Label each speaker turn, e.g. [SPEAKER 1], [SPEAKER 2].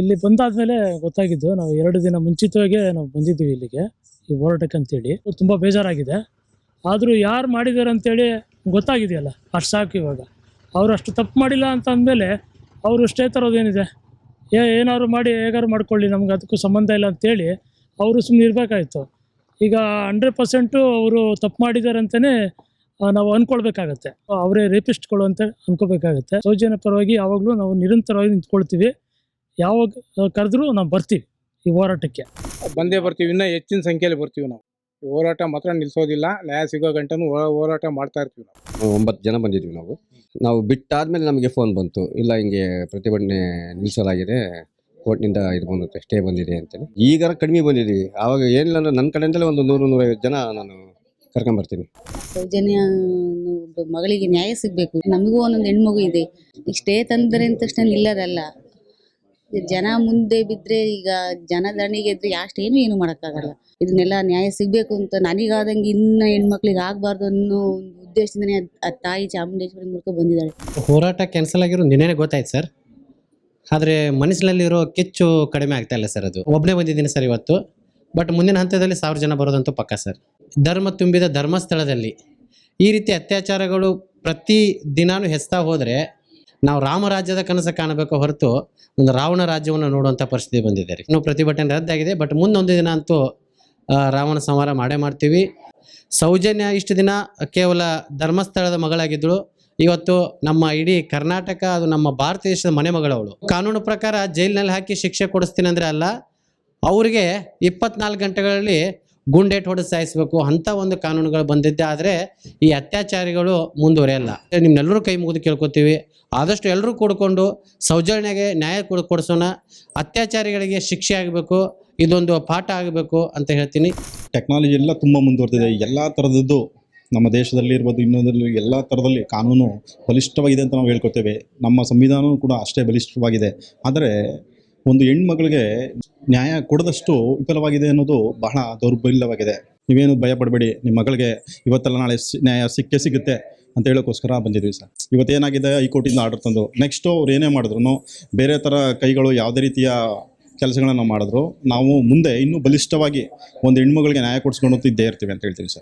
[SPEAKER 1] ಇಲ್ಲಿ ಬಂದಾದ್ಮೇಲೆ ಗೊತ್ತಾಗಿದ್ದು, ನಾವು ಎರಡು ದಿನ ಮುಂಚಿತವಾಗಿ ನಾವು ಬಂದಿದ್ದೀವಿ ಇಲ್ಲಿಗೆ, ಈ ಹೋರಾಟಕ್ಕೆ ಅಂತೇಳಿ. ತುಂಬ ಬೇಜಾರಾಗಿದೆ. ಆದರೂ ಯಾರು ಮಾಡಿದ್ದಾರೆ ಅಂತೇಳಿ ಗೊತ್ತಾಗಿದೆಯಲ್ಲ, ಅಷ್ಟು ಸಾಕು ಇವಾಗ. ಅವರು ಅಷ್ಟು ತಪ್ಪು ಮಾಡಿಲ್ಲ ಅಂತ ಅಂದಮೇಲೆ ಅವರು ಸ್ಟೇ ತರೋದೇನಿದೆ ಏ, ಏನಾದ್ರು ಮಾಡಿ ಹೇಗಾರು ಮಾಡ್ಕೊಳ್ಳಿ, ನಮ್ಗೆ ಅದಕ್ಕೂ ಸಂಬಂಧ ಇಲ್ಲ ಅಂತೇಳಿ ಅವರು ಸುಮ್ಮನೆ ಇರಬೇಕಾಯ್ತು. ಈಗ ಹಂಡ್ರೆಡ್ ಪರ್ಸೆಂಟು ಅವರು ತಪ್ಪು ಮಾಡಿದ್ದಾರೆ ಅಂತಲೇ ನಾವು ಅಂದ್ಕೊಳ್ಬೇಕಾಗತ್ತೆ ಅವರೇ ರೇಪಿಸ್ಟ್ಗಳು ಅಂತ ಅನ್ಕೋಬೇಕಾಗತ್ತೆ. ಸೌಜನ್ಯ ಪರವಾಗಿ ಯಾವಾಗಲೂ ನಾವು ನಿರಂತರವಾಗಿ ನಿಂತ್ಕೊಳ್ತೀವಿ. ಯಾವಾಗ ಕರೆದ್ರೂ ನಾವು ಬರ್ತೀವಿ ಈ ಹೋರಾಟಕ್ಕೆ.
[SPEAKER 2] ಬಂದೇ ಬರ್ತೀವಿ ಇನ್ನೂ ಹೆಚ್ಚಿನ ಸಂಖ್ಯೆಯಲ್ಲಿ ಬರ್ತೀವಿ ನಾವು. ಈ ಹೋರಾಟ ಮಾತ್ರ ನಿಲ್ಲಿಸೋದಿಲ್ಲ ನ್ಯಾಯ ಸಿಗೋ ಗಂಟನೂ ಹೋರಾಟ ಮಾಡ್ತಾ ಇರ್ತೀವಿ ನಾವು.
[SPEAKER 3] ಒಂಬತ್ತು ಜನ ಬಂದಿದ್ವಿ ನಾವು. ನಾವು ಬಿಟ್ಟಾದ್ಮೇಲೆ ನಮಗೆ ಫೋನ್ ಬಂತು ಇಲ್ಲ ಹಿಂಗೆ ಪ್ರತಿಭಟನೆ ನಿಲ್ಲಿಸಲಾಗಿದೆ ಕೋರ್ಟ್ನಿಂದ ಇದು ಬಂದು ಸ್ಟೇ ಬಂದಿದೆ ಅಂತೇಳಿ. ಈಗ ಕಡಿಮೆ ಬಂದಿದ್ದೀವಿ. ಆವಾಗ ಏನಿಲ್ಲ ಅಂದ್ರೆ ನನ್ನ ಕಡೆಯಿಂದಲೇ ಒಂದು ನೂರು ನೂರೈವತ್ತು ಜನ ನಾನು ಕರ್ಕೊಂಬರ್ತೀನಿ.
[SPEAKER 4] ಸೌಜನ್ಯ ಅನ್ನೋ ಒಬ್ಬ ಮಗಳಿಗೆ ನ್ಯಾಯ ಸಿಗಬೇಕು. ನಮಗೂ ಒಂದೊಂದು ಹೆಣ್ಮಗು ಇದೆ. ಇಷ್ಟೇ ತಂದರೆ ಅಂತ ತಕ್ಷಣ ನಿಲ್ಲೋದಲ್ಲ ಜನ ಮುಂದೆ ಬಿದ್ದರೆ ಈಗ ಜನ ದಣಿಗೆ ಇದ್ರೆ ಅಷ್ಟು ಏನು ಮಾಡೋಕ್ಕಾಗಲ್ಲ. ಇದನ್ನೆಲ್ಲ ನ್ಯಾಯ ಸಿಗಬೇಕು ಅಂತ ನನಗಾದಂಗೆ ಇನ್ನು ಹೆಣ್ಮಕ್ಳಿಗೆ ಆಗಬಾರ್ದು ಅನ್ನೋ ಒಂದು ಉದ್ದೇಶದಿಂದನೇ ಆ ತಾಯಿ ಚಾಮುಂಡೇಶ್ವರಿ ಮೂಲಕ ಬಂದಿದ್ದಾಳೆ.
[SPEAKER 5] ಹೋರಾಟ ಕ್ಯಾನ್ಸಲ್ ಆಗಿರೋ ನಿನ್ನೆ ಗೊತ್ತಾಯ್ತು ಸರ್. ಆದರೆ ಮನಸ್ಸಿನಲ್ಲಿರೋ ಕಿಚ್ಚು ಕಡಿಮೆ ಆಗ್ತಾ ಇಲ್ಲ ಸರ್ ಅದು. ಒಬ್ಬನೇ ಬಂದಿದ್ದೀನಿ ಸರ್ ಇವತ್ತು. ಬಟ್ ಮುಂದಿನ ಹಂತದಲ್ಲಿ ಸಾವಿರ ಜನ ಬರೋದಂತೂ ಪಕ್ಕ ಸರ್. ಧರ್ಮ ತುಂಬಿದ ಧರ್ಮಸ್ಥಳದಲ್ಲಿ ಈ ರೀತಿ ಅತ್ಯಾಚಾರಗಳು ಪ್ರತಿ ದಿನಾನು ಹೆಸ್ತಾ ಹೋದರೆ ನಾವು ರಾಮರಾಜ್ಯದ ಕನಸು ಕಾಣಬೇಕು ಹೊರತು ಒಂದು ರಾವಣ ರಾಜ್ಯವನ್ನು ನೋಡುವಂಥ ಪರಿಸ್ಥಿತಿ ಬಂದಿದೆ ರೀ. ಇನ್ನು ಪ್ರತಿಭಟನೆ ರದ್ದಾಗಿದೆ ಬಟ್ ಮುಂದೊಂದು ದಿನ ಅಂತೂ ರಾವಣ ಸಂಹಾರ ಮಾಡೇ ಮಾಡ್ತೀವಿ. ಸೌಜನ್ಯ ಇಷ್ಟು ದಿನ ಕೇವಲ ಧರ್ಮಸ್ಥಳದ ಮಗಳಾಗಿದ್ದಳು. ಇವತ್ತು ನಮ್ಮ ಇಡೀ ಕರ್ನಾಟಕ, ಅದು ನಮ್ಮ ಭಾರತ ದೇಶದ ಮನೆ ಮಗಳವಳು. ಕಾನೂನು ಪ್ರಕಾರ ಜೈಲಿನಲ್ಲಿ ಹಾಕಿ ಶಿಕ್ಷೆ ಕೊಡಿಸ್ತೀನಿ ಅಂದರೆ ಅಲ್ಲ, ಅವರಿಗೆ ಇಪ್ಪತ್ನಾಲ್ಕು ಗಂಟೆಗಳಲ್ಲಿ ಗುಂಡೇಟ್ ಹೊಡೆದು ಸಾಯಿಸಬೇಕು ಅಂತ ಒಂದು ಕಾನೂನುಗಳು ಬಂದಿದ್ದೆ. ಆದರೆ ಈ ಅತ್ಯಾಚಾರಿಗಳು ಮುಂದುವರಿಯಲ್ಲ. ನಿಮ್ಮೆಲ್ಲರೂ ಕೈ ಮುಗಿದು ಕೇಳ್ಕೊತೀವಿ. ಆದಷ್ಟು ಎಲ್ಲರೂ ಕೂಡ್ಕೊಂಡು ಸೌಜನ್ಯಗೆ ನ್ಯಾಯ ಕೊಡ್, ಕೊಡಿಸೋಣ. ಅತ್ಯಾಚಾರಿಗಳಿಗೆ ಶಿಕ್ಷೆ ಆಗಬೇಕು. ಇದೊಂದು ಪಾಠ ಆಗಬೇಕು ಅಂತ ಹೇಳ್ತೀನಿ.
[SPEAKER 6] ಟೆಕ್ನಾಲಜಿ ಎಲ್ಲ ತುಂಬ ಮುಂದುವರೆದಿದೆ. ಎಲ್ಲ ಥರದ್ದು ನಮ್ಮ ದೇಶದಲ್ಲಿ ಇರ್ಬೋದು, ಇನ್ನೊಂದರಲ್ಲಿ ಎಲ್ಲ ಥರದಲ್ಲಿ ಕಾನೂನು ಬಲಿಷ್ಠವಾಗಿದೆ ಅಂತ ನಾವು ಹೇಳ್ಕೊತೇವೆ. ನಮ್ಮ ಸಂವಿಧಾನವೂ ಕೂಡ ಅಷ್ಟೇ ಬಲಿಷ್ಠವಾಗಿದೆ. ಆದರೆ ಒಂದು ಹೆಣ್ಮಗಳಿಗೆ ನ್ಯಾಯ ಕೊಡದಷ್ಟು ವಿಫಲವಾಗಿದೆ ಅನ್ನೋದು ಬಹಳ ದೌರ್ಬಲ್ಯವಾಗಿದೆ. ನೀವೇನು ಭಯ ಪಡಬೇಡಿ ನಿಮ್ಮ ಮಗಳಿಗೆ ಇವತ್ತೆಲ್ಲ ನಾಳೆ ನ್ಯಾಯ ಸಿಕ್ಕೇ ಸಿಗುತ್ತೆ ಅಂತ ಹೇಳೋಕ್ಕೋಸ್ಕರ ಬಂದಿದ್ವಿ ಸರ್. ಇವತ್ತೇನಾಗಿದೆ, ಹೈಕೋರ್ಟಿಂದ ಆರ್ಡರ್ ತಂದು, ನೆಕ್ಸ್ಟು ಅವ್ರು ಏನೇ ಮಾಡಿದ್ರು ಬೇರೆ ಥರ ಕೈಗಳು ಯಾವುದೇ ರೀತಿಯ ಕೆಲಸಗಳನ್ನು ಮಾಡಿದ್ರು, ನಾವು ಮುಂದೆ ಇನ್ನೂ ಬಲಿಷ್ಠವಾಗಿ ಒಂದು ಹೆಣ್ಮಗಳಿಗೆ ನ್ಯಾಯ ಕೊಡಿಸ್ಕೊಂಡು ಇದ್ದೇ ಇರ್ತೀವಿ ಅಂತ ಹೇಳ್ತೀವಿ ಸರ್.